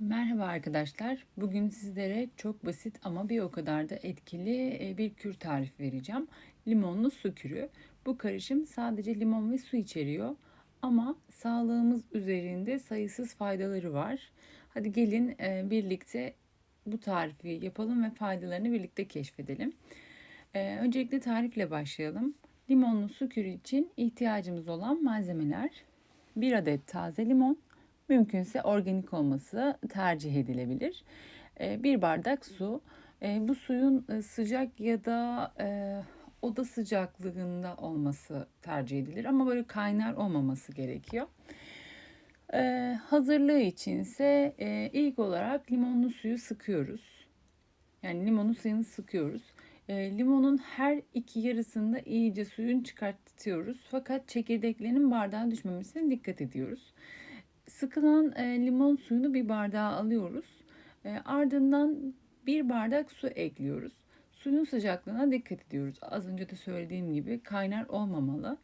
Merhaba arkadaşlar. Bugün sizlere çok basit ama bir o kadar da etkili e, bir kür tarifi vereceğim. Limonlu su kürü. Bu karışım sadece limon ve su içeriyor ama sağlığımız üzerinde sayısız faydaları var. Hadi gelin e, birlikte bu tarifi yapalım ve faydalarını birlikte keşfedelim. E, öncelikle tarifle başlayalım. Limonlu su kürü için ihtiyacımız olan malzemeler 1 adet taze limon, Mümkünse organik olması tercih edilebilir. Ee, bir bardak su. Ee, bu suyun e, sıcak ya da e, oda sıcaklığında olması tercih edilir ama böyle kaynar olmaması gerekiyor. Ee, hazırlığı içinse e, ilk olarak limonlu suyu sıkıyoruz. Yani limonun suyunu sıkıyoruz. Limonun her iki yarısında iyice suyun çıkartıyoruz. Fakat çekirdeklerinin bardağa düşmemesine dikkat ediyoruz. Sıkılan e, limon suyunu bir bardağa alıyoruz. E, ardından bir bardak su ekliyoruz. Suyun sıcaklığına dikkat ediyoruz. Az önce de söylediğim gibi kaynar olmamalı.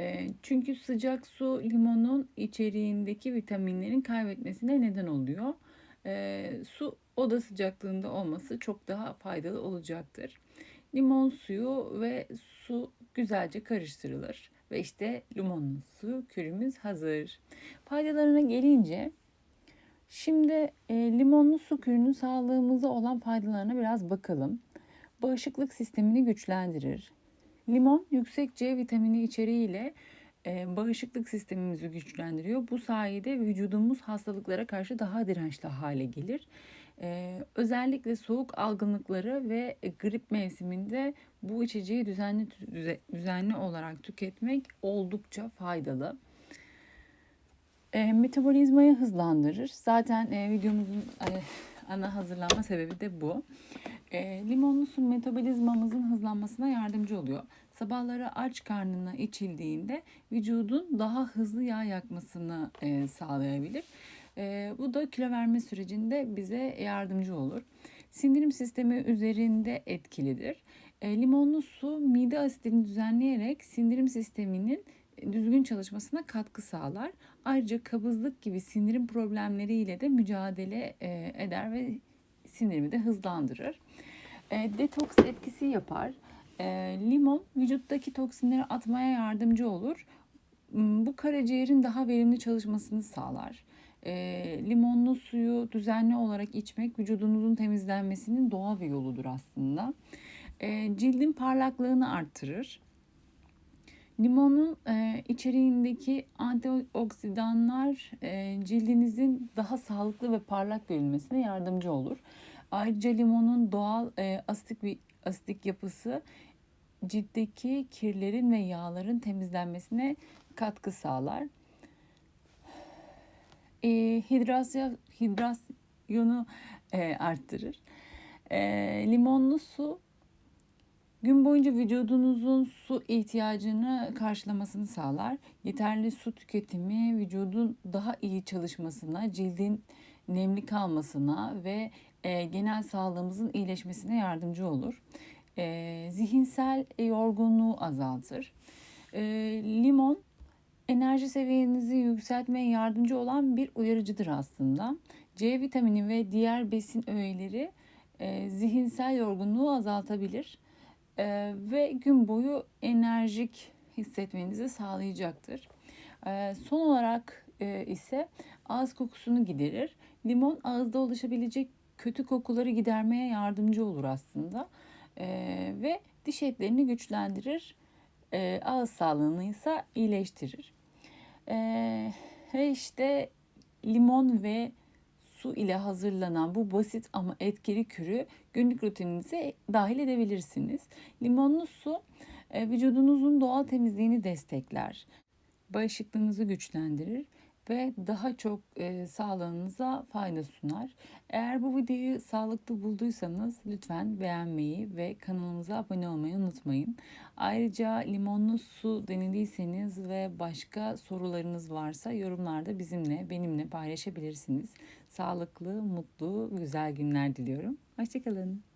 E, çünkü sıcak su limonun içeriğindeki vitaminlerin kaybetmesine neden oluyor. E, su oda sıcaklığında olması çok daha faydalı olacaktır. Limon suyu ve su güzelce karıştırılır. Ve işte limonlu su kürümüz hazır. Faydalarına gelince şimdi e, limonlu su kürünün sağlığımıza olan faydalarına biraz bakalım. Bağışıklık sistemini güçlendirir. Limon yüksek C vitamini içeriğiyle e, bağışıklık sistemimizi güçlendiriyor. Bu sayede vücudumuz hastalıklara karşı daha dirençli hale gelir. Ee, özellikle soğuk algınlıkları ve grip mevsiminde bu içeceği düzenli düzenli olarak tüketmek oldukça faydalı. E, metabolizmayı hızlandırır. Zaten e, videomuzun e, ana hazırlanma sebebi de bu. E, limonlu su metabolizmamızın hızlanmasına yardımcı oluyor. Sabahları aç karnına içildiğinde vücudun daha hızlı yağ yakmasını e, sağlayabilir. E, bu da kilo verme sürecinde bize yardımcı olur. Sindirim sistemi üzerinde etkilidir. E, limonlu su mide asitini düzenleyerek sindirim sisteminin düzgün çalışmasına katkı sağlar. Ayrıca kabızlık gibi sindirim problemleriyle de mücadele e, eder ve sindirimi de hızlandırır. E, detoks etkisi yapar. E, limon vücuttaki toksinleri atmaya yardımcı olur. Bu karaciğerin daha verimli çalışmasını sağlar. E, limonlu suyu düzenli olarak içmek vücudunuzun temizlenmesinin doğal bir yoludur aslında. E, cildin parlaklığını arttırır. Limonun e, içeriğindeki antioksidanlar e, cildinizin daha sağlıklı ve parlak görünmesine yardımcı olur. Ayrıca limonun doğal e, asitik bir asitik yapısı ciltteki kirlerin ve yağların temizlenmesine katkı sağlar. E, hidrasyon, hidrasyonu e, arttırır. E, limonlu su Gün boyunca vücudunuzun su ihtiyacını karşılamasını sağlar. Yeterli su tüketimi vücudun daha iyi çalışmasına, cildin nemli kalmasına ve e, genel sağlığımızın iyileşmesine yardımcı olur. E, zihinsel yorgunluğu azaltır. E, limon enerji seviyenizi yükseltmeye yardımcı olan bir uyarıcıdır aslında. C vitamini ve diğer besin öğeleri e, zihinsel yorgunluğu azaltabilir e, ve gün boyu enerjik hissetmenizi sağlayacaktır. E, son olarak e, ise ağız kokusunu giderir. Limon ağızda oluşabilecek kötü kokuları gidermeye yardımcı olur aslında e, ve diş etlerini güçlendirir. E, ağız sağlığını ise iyileştirir. E, ve işte limon ve su ile hazırlanan bu basit ama etkili kürü günlük rutininize dahil edebilirsiniz. Limonlu su e, vücudunuzun doğal temizliğini destekler. Bağışıklığınızı güçlendirir ve daha çok e, sağlığınıza fayda sunar. Eğer bu videoyu sağlıklı bulduysanız lütfen beğenmeyi ve kanalımıza abone olmayı unutmayın. Ayrıca limonlu su denediyseniz ve başka sorularınız varsa yorumlarda bizimle, benimle paylaşabilirsiniz. Sağlıklı, mutlu, güzel günler diliyorum. Hoşçakalın.